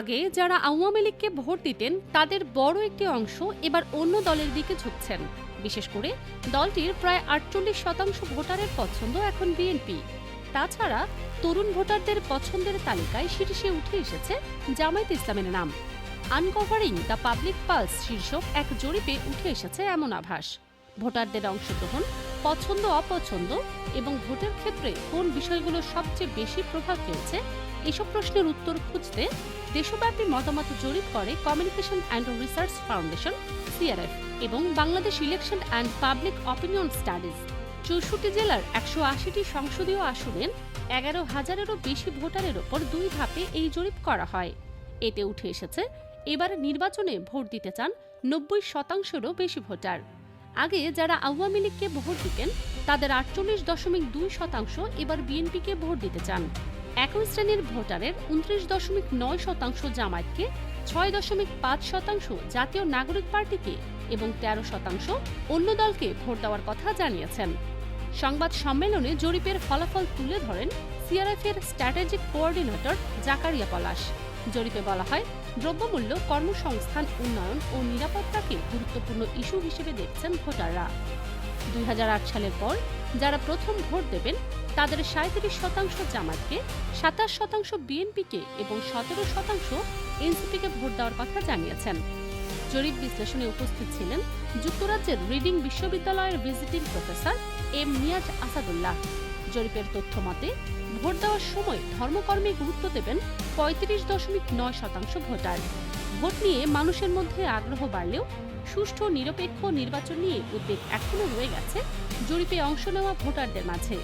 আগে যারা আওয়ামী লীগকে ভোট দিতেন, তাদের বড় একটি অংশ এবার অন্য দলের দিকে ঝুঁকছেন। বিশেষ করে দলটির প্রায় আটচল্লিশ শতাংশ ভোটারের পছন্দ এখন বিএনপি। তাছাড়া তরুণ ভোটারদের পছন্দের তালিকায় শীর্ষে উঠে এসেছে জামায়াত ইসলামের নাম। আনকভারিং দ্য পাবলিক পালস শীর্ষক এক জরিপে উঠে এসেছে এমন আভাস। ভোটারদের অংশগ্রহণ, পছন্দ, অপছন্দ এবং ভোটের ক্ষেত্রে কোন বিষয়গুলো সবচেয়ে বেশি প্রভাব ফেলছে, এসব প্রশ্নের উত্তর খুঁজতে দেশব্যাপী মতামত জরিপ করে communication and research foundation CRF এবং Bangladesh election and public opinion studies চৌষট্টি জেলার একশো আশিটি সংসদীয় আসনের এগারো হাজারেরও বেশি ভোটারের ওপর দুই ধাপে এই জরিপ করা হয়। এতে উঠে এসেছে, এবার নির্বাচনে ভোট দিতে চান নব্বই শতাংশেরও বেশি ভোটার। আগে যারা আওয়ামী লীগকে ভোট দিতেন, তাদের আটচল্লিশ দশমিক দুই শতাংশ এবার বিএনপিকে ভোট দিতে চান। একই শ্রেণির ভোটারের উনত্রিশ দশমিক নয় শতাংশ জামায়াতকে, ছয় দশমিক পাঁচ শতাংশ জাতীয় নাগরিক পার্টিকে এবং তেরো শতাংশ অন্য দলকে ভোট দেওয়ার কথা জানিয়েছেন। সংবাদ সম্মেলনে জরিপের ফলাফল তুলে ধরেন সিআরএফ এর স্ট্র্যাটেজিক কোঅর্ডিনেটর জাকারিয়া পলাশ। জরিপে বলা হয়, দ্রব্যমূল্য কর্মসংস্থান, উন্নয়ন ও নিরাপত্তাকে গুরুত্বপূর্ণ ইস্যু হিসেবে দেখছেন ভোটাররা। দুই সালের পর যারা প্রথম ভোট দেবেন, তাদের সাঁত্রিশ শতাংশ জামাতকে সাতাশ শতাংশ বিএনপিকে এবং সতেরো শতাংশ এনসিপিকে ভোট দেওয়ার কথা জানিয়েছেন। জরিপ বিশ্লেষণে উপস্থিত ছিলেন যুক্তরাজ্যের রিডিং বিশ্ববিদ্যালয়ের visiting professor M Niaz Asadullah. জরিপের তথ্য মতে ভোট দেওয়ার সময় ধর্মকর্মে গুরুত্ব দেবেন পঁয়ত্রিশ দশমিক নয় শতাংশ ভোটার। ভোট নিয়ে মানুষের মধ্যে আগ্রহ বাড়লেও সুষ্ঠু, নিরপেক্ষ নির্বাচন নিয়ে উদ্বেগ এখনও রয়ে গেছে জরিপে অংশ নেওয়া ভোটারদের মাঝে।